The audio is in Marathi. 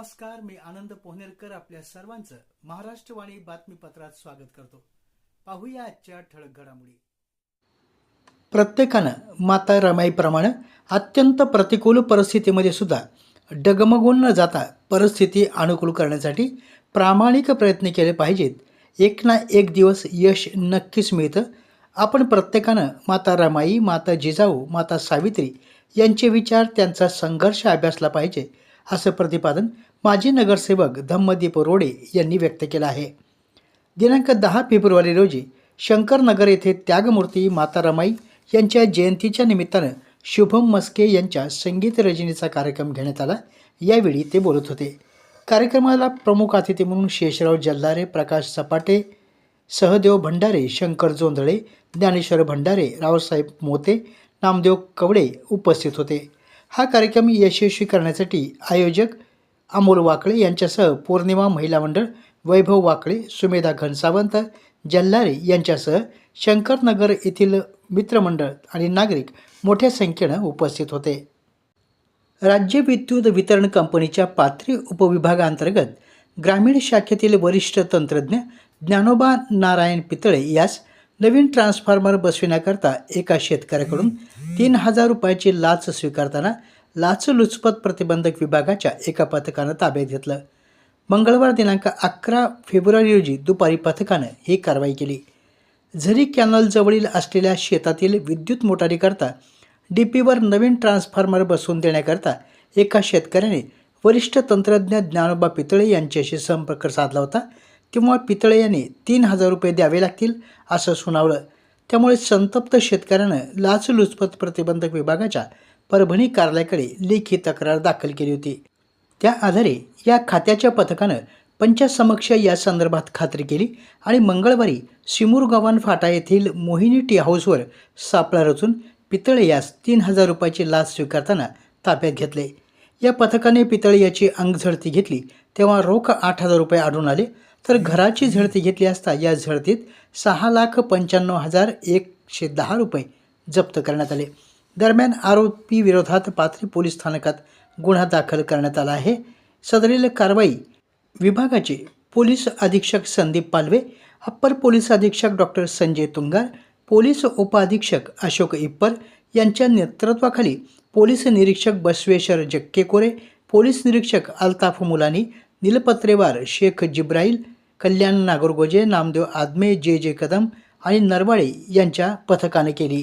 नमस्कार मी आनंद पोहनेरकर आपल्या सर्वांचं महाराष्ट्रवाणी बातमीपत्रात स्वागत करतो. पाहूया आजच्या ठळक घडामोडी. प्रत्येकानं माता रमाईप्रमाणे अत्यंत प्रतिकूल परिस्थितीमध्ये सुद्धा डगमगून न जाता परिस्थिती अनुकूल करण्यासाठी प्रामाणिक प्रयत्न केले पाहिजेत. एक ना एक दिवस यश नक्कीच मिळतं. आपण प्रत्येकानं माता रमाई माता जिजाऊ माता सावित्री यांचे विचार त्यांचा संघर्ष अभ्यासला पाहिजे असं प्रतिपादन माजी नगरसेवक धम्मदीप रोडे यांनी व्यक्त केला आहे. दिनांक दहा फेब्रुवारी रोजी शंकरनगर येथे त्यागमूर्ती माता रमाई यांच्या जयंतीच्या निमित्तानं शुभम मस्के यांच्या संगीत रजनीचा कार्यक्रम घेण्यात आला. यावेळी ते बोलत होते. कार्यक्रमाला प्रमुख अतिथी म्हणून शेषराव जल्लारे प्रकाश सपाटे सहदेव भंडारे शंकर जोंधळे ज्ञानेश्वर भंडारे रावसाहेब मोते नामदेव कवडे उपस्थित होते. हा कार्यक्रम यशस्वी करण्यासाठी आयोजक अमोल वाकळे यांच्यासह पौर्णिमा महिला मंडळ वैभव वाकळे सुमेधा घनसावंत जल्लारे यांच्यासह शंकरनगर येथील मित्रमंडळ आणि नागरिक मोठ्या संख्येनं उपस्थित होते. राज्य विद्युत वितरण कंपनीच्या पाथरी उपविभागांतर्गत ग्रामीण शाखेतील वरिष्ठ तंत्रज्ञ ज्ञानोबा नारायण पितळे यास नवीन ट्रान्सफॉर्मर बसविण्याकरता एका शेतकऱ्याकडून तीन हजार रुपयाची लाच स्वीकारताना लाचलुचपत प्रतिबंधक विभागाच्या एका पथकानं ताब्यात घेतलं. मंगळवार दिनांक अकरा फेब्रुवारी रोजी दुपारी पथकानं ही कारवाई केली. झरी कॅनलजवळील असलेल्या शेतातील विद्युत मोटारीकरता डी पीवर नवीन ट्रान्सफॉर्मर बसवून देण्याकरता एका शेतकऱ्याने वरिष्ठ तंत्रज्ञ ज्ञानोबा पितळे यांच्याशी संपर्क साधला होता तेव्हा पितळे यांनी तीन हजार रुपये द्यावे लागतील असं सुनावलं. त्यामुळे संतप्त शेतकऱ्यानं लाचलुचपत प्रतिबंधक विभागाच्या परभणी कार्यालयाकडे लेखी तक्रार दाखल केली होती. त्या आधारे या खात्याच्या पथकानं पंचासमक्ष या संदर्भात खात्री केली आणि मंगळवारी सिमूरगवान फाटा येथील मोहिनी टी हाऊसवर सापळा रचून पितळे यास तीन हजार रुपयाची लाच स्वीकारताना ताब्यात घेतले. या पथकाने पितळे याची अंगझडती घेतली. तेव्हा रोख आठ हजार रुपये आढळून आले. तर घराची झडती घेतली असता या झडतीत सहा लाख पंच्याण्णव हजार एकशे दहा रुपये जप्त करण्यात आले. दरम्यान आरोपी विरोधात पाथरी पोलीस स्थानकात गुन्हा दाखल करण्यात आला आहे. सदरील कारवाई विभागाचे पोलीस अधीक्षक संदीप पालवे अप्पर पोलीस अधीक्षक डॉक्टर संजय तुंगार पोलीस उपअधीक्षक अशोक इप्पर यांच्या नेतृत्वाखाली पोलीस निरीक्षक बसवेश्वर जक्केकोरे पोलीस निरीक्षक अल्ताफ मुलानी निलपत्रेवार शेख जिब्राईल कल्याण नागरगोजे नामदेव आदमे जे जे कदम आणि नरवाळे यांच्या पथकाने केली.